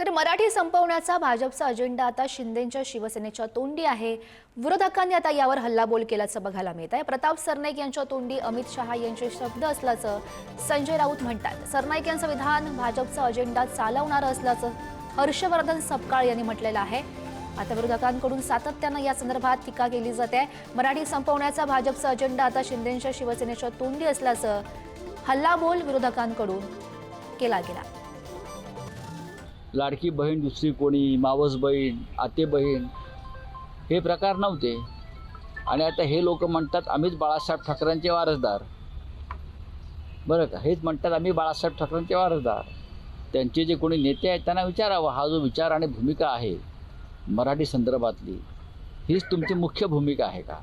तर मराठी संपवण्याचा भाजपचा अजेंडा आता शिंदेच्या शिवसेनेच्या तोंडी आहे. विरोधकांनी आता यावर हल्लाबोल केल्याचं बघायला मिळत आहे प्रताप सरनाईक यांच्या तोंडी अमित शहा यांचे शब्द असल्याचं संजय राऊत म्हणतात. सरनाईक यांचं विधान भाजपचा अजेंडा चालवणारं असल्याचं हर्षवर्धन सपकाळ यांनी म्हटलेलं आहे. आता विरोधकांकडून सातत्यानं या संदर्भात टीका केली जाते. मराठी संपवण्याचा भाजपचा अजेंडा आता शिंदेच्या शिवसेनेच्या तोंडी असल्याचं हल्लाबोल विरोधकांकडून केला गेला. लाडकी बहीण दुसरी कोणी मावस बहीण आते बहीण हे प्रकार नव्हते. आणि आता हे लोक म्हणतात आम्हीच बाळासाहेब ठाकरेंचे वारसदार. बरं का? हेच म्हणतात आम्ही बाळासाहेब ठाकरेंचे वारसदार. त्यांचे जे कोणी नेते आहेत त्यांना विचारावं. हा जो विचार आणि भूमिका आहे मराठी संदर्भातली हीच तुमची मुख्य भूमिका आहे का?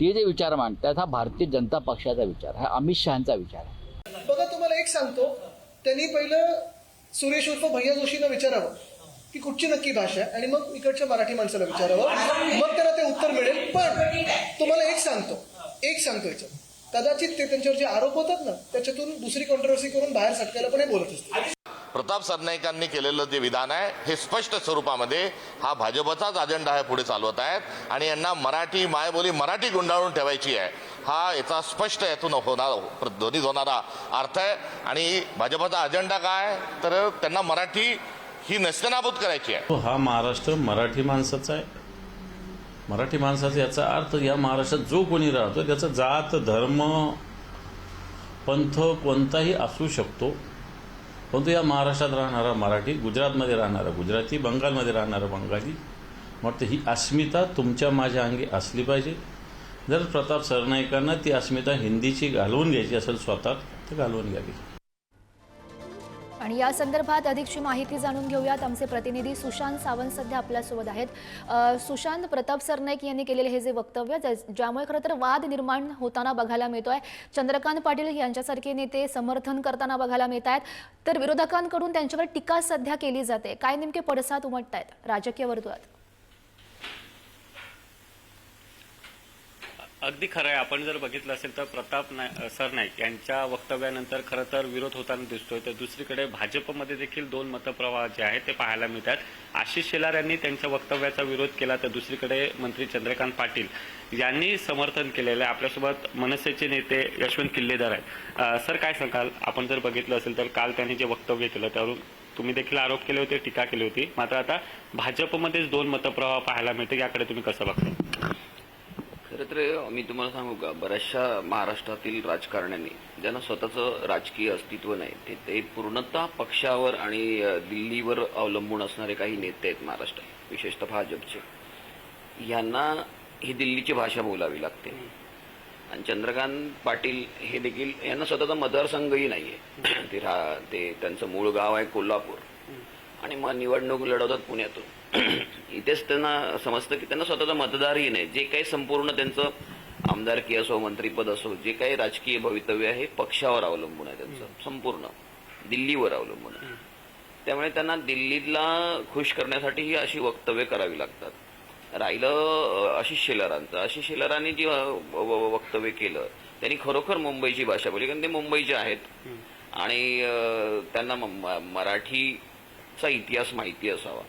ते जे विचार मांडतात हा भारतीय जनता पक्षाचा विचार हा अमित शहाचा विचार आहे. बघा तुम्हाला एक सांगतो. त्यांनी पहिलं सुरेश उर्फ भैया जोशीला विचारावं. की कुठची नक्की भाषा आहे? आणि मग इकडच्या मराठी माणसाला विचारावं. मग त्याला ते उत्तर मिळेल. पण तुम्हाला एक सांगतो. एक सांगतो याच्यात. कदाचित ते त्यांच्यावर जे आरोप होतात ना त्याच्यातून दुसरी कॉन्ट्रोवर्सी करून बाहेर सटकायला पण हे बोलत असतील. प्रताप सरनाईकांनी केलेलं जे विधान आहे हे स्पष्ट स्वरूपामध्ये हा भाजपचाच अजेंडा आहे पुढे चालवत आहेत. आणि यांना मराठी मायबोली मराठी गुंडाळून ठेवायची आहे. हा याचा स्पष्ट यातून होणार ध्वनित होणारा अर्थ आहे. आणि भाजपाचा अजेंडा काय तर त्यांना मराठी ही नस्तनाबूत करायची आहे. तो हा महाराष्ट्र मराठी माणसाचा आहे. मराठी माणसाचा याचा अर्थ या महाराष्ट्रात जो कोणी राहतो त्याचा जात धर्म पंथ कोणताही असू शकतो. परंतु या महाराष्ट्रात राहणारा मराठी गुजरातमध्ये राहणारा गुजराती बंगालमध्ये राहणारा बंगाली मग ही अस्मिता तुमच्या माझ्या अंगी असली पाहिजे. जर प्रताप सरनाईकांना ती अस्मिता हिंदीची घालवून घ्यायची असेल स्वतः तर घालवून घ्यावी. आणि या संदर्भात अधिकची माहिती जाणून घेऊयात. आमचे प्रतिनिधी सुशांत सावंत सध्या आपल्यासोबत आहेत. सुशांत प्रताप सरनाईक यांनी केलेले हे जे वक्तव्य ज्यामुळे खरं तर वाद निर्माण होताना बघायला मिळतोय. चंद्रकांत पाटील यांच्यासारखे नेते समर्थन करताना बघायला मिळत आहेत तर विरोधकांकडून त्यांच्यावर टीका सध्या केली जाते. काय नेमके पडसाद उमटत आहेत राजकीय वर्तुळात. अगदी खरं आहे. आपण जर बघितलं असेल तर प्रताप नाय- सरनाईक यांच्या वक्तव्यानंतर खरं तर विरोध होताना दिसतोय. तर दुसरीकडे भाजपमध्ये देखील दोन मतप्रवाह जे आहेत ते पाहायला मिळतात. आशिष शेलार यांनी त्यांच्या वक्तव्याचा विरोध केला तर दुसरीकडे मंत्री चंद्रकांत पाटील यांनी समर्थन केलेलं आहे. आपल्यासोबत मनसेचे नेते यशवंत किल्लेदार आहेत. सर काय सांगाल? आपण जर बघितलं असेल तर काल त्यांनी जे वक्तव्य केलं त्यावरून तुम्ही देखील आरोप केले होते टीका केली होती. मात्र आता भाजपमध्येच दोन मतप्रवाह पाहायला मिळते याकडे तुम्ही कसं बघता? खरं तर मी तुम्हाला सांगू का बऱ्याचशा महाराष्ट्रातील राजकारण्यांनी ज्यांना स्वतःचं राजकीय अस्तित्व नाही ते ते पूर्णतः पक्षावर आणि दिल्लीवर अवलंबून असणारे काही नेते आहेत महाराष्ट्रात विशेषतः भाजपचे. यांना ही दिल्लीची भाषा बोलावी लागते. आणि चंद्रकांत पाटील हे देखील यांना स्वतःचा मतदारसंघही नाहीये. ते ते त्यांचं मूळ गाव आहे कोल्हापूर. आणि मग निवडणूक लढवतात पुण्यातून. इथेच त्यांना समजतं की त्यांना स्वतःचा मतदारही नाही. जे काही संपूर्ण त्यांचं आमदारकी असो मंत्रीपद असो जे काही राजकीय भवितव्य आहे पक्षावर अवलंबून आहे त्यांचं. संपूर्ण. दिल्लीवर अवलंबून आहे. त्यामुळे त्यांना दिल्लीला खुश करण्यासाठी ही अशी वक्तव्य करावी लागतात. राहिलं आशिष शेलारांचं. आशिष शेलारांनी जी वक्तव्य केलं त्यांनी खरोखर मुंबईची भाषा बोलली. कारण ते मुंबईचे आहेत. आणि त्यांना म- मराठीचा इतिहास माहिती असावा.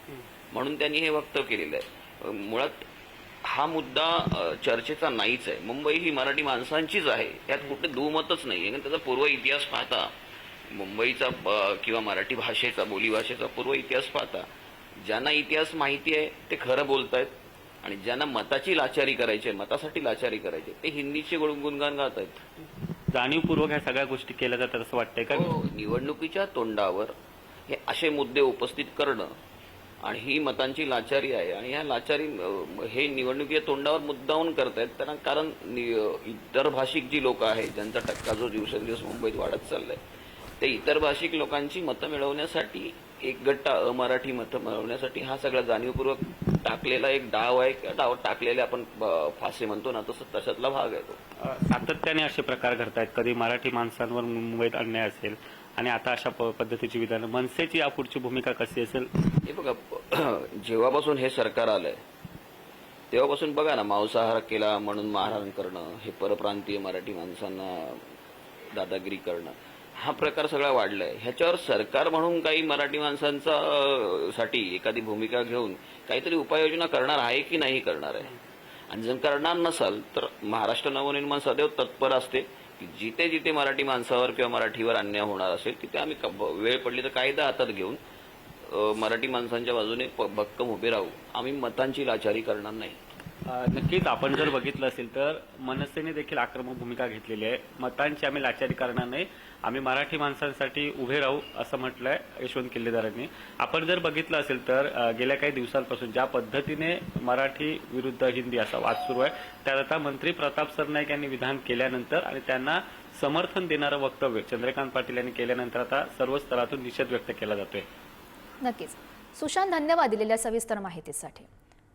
म्हणून त्यांनी हे वक्तव्य केलेलं आहे. मुळात हा मुद्दा चर्चेचा नाहीच आहे. मुंबई ही मराठी माणसांचीच आहे. यात कुठे दुमतच नाही कारण त्याचा पूर्व इतिहास पाहता मुंबईचा किंवा मराठी भाषेचा बोलीभाषेचा पूर्व इतिहास पाहता ज्यांना इतिहास माहिती आहे ते खरं बोलतायत. आणि ज्यांना मताची लाचारी करायची आहे मतासाठी लाचारी करायची आहे, ते हिंदीचे गुण- गुणगान गात आहेत जाणीवपूर्वक ह्या सगळ्या गोष्टी केल्या जातात असं वाटतंय का? हो, निवडणुकीच्या तोंडावर हे असे मुद्दे उपस्थित करणं आणि ही मतांची लाचारी आहे. आणि ह्या लाचारी हे निवडणुकीच्या तोंडावर मुद्दाहून करतायत. त्यांना कारण नि- इतर भाषिक जी लोक आहेत ज्यांचा टक्का जो दिवसेंदिवस मुंबईत वाढत चाललाय ते इतर भाषिक लोकांची मतं मिळवण्यासाठी एक गट्टा अमराठी मतं मिळवण्यासाठी हा सगळा जाणीवपूर्वक टाकलेला एक डाव आहे. किंवा डाव टाकलेले आपण फासे म्हणतो ना तसं तशातला भाग आहे तो. सातत्याने असे प्रकार घडतायत. कधी मराठी माणसांवर मुंबईत अन्याय असेल आणि आता अशा प- पद्धतीची विधानं. मनसेची यापुढची भूमिका कशी असेल? हे बघा जेव्हापासून हे सरकार आलंय तेव्हापासून बघा ना मांसाहार केला म्हणून मारहाण करणं हे परप्रांतीय मराठी माणसांना दादागिरी करणं हा प्रकार सगळा वाढलाय. ह्याच्यावर सरकार म्हणून काही मराठी माणसांचा साठी एखादी भूमिका घेऊन काहीतरी उपाययोजना करणार आहे की नाही करणार आहे? आणि जर करणार नसाल तर महाराष्ट्र नवनिर्माण सदैव तत्पर असते की जिथे जिथे मराठी माणसावर किंवा मराठीवर अन्याय होणार असेल तिथे आम्ही वेळ पडली तर कायदा हातात घेऊन मराठी माणसांच्या बाजूने प- भक्कम उभे राहू. आम्ही मतांची लाचारी करणार नाही. नक्कीच आपण जर बघितलं असेल तर मनसेने देखील आक्रमक भूमिका घेतलेली आहे. मतांची आम्ही लाचारी करणार नाही. आम्ही मराठी माणसांसाठी उभे राहू असं म्हटलंय यशवंत किल्लेदारांनी. आपण जर बघितलं असेल तर गेल्या काही दिवसांपासून ज्या पद्धतीने मराठी विरुद्ध हिंदी असा वाद सुरू आहे त्यात आता मंत्री प्रताप सरनाईक यांनी विधान केल्यानंतर आणि त्यांना समर्थन देणारं वक्तव्य चंद्रकांत पाटील यांनी केल्यानंतर आता सर्व स्तरातून निषेध व्यक्त केला जातोय. नक्कीच. सुशांत धन्यवाद दिलेल्या सविस्तर माहितीसाठी.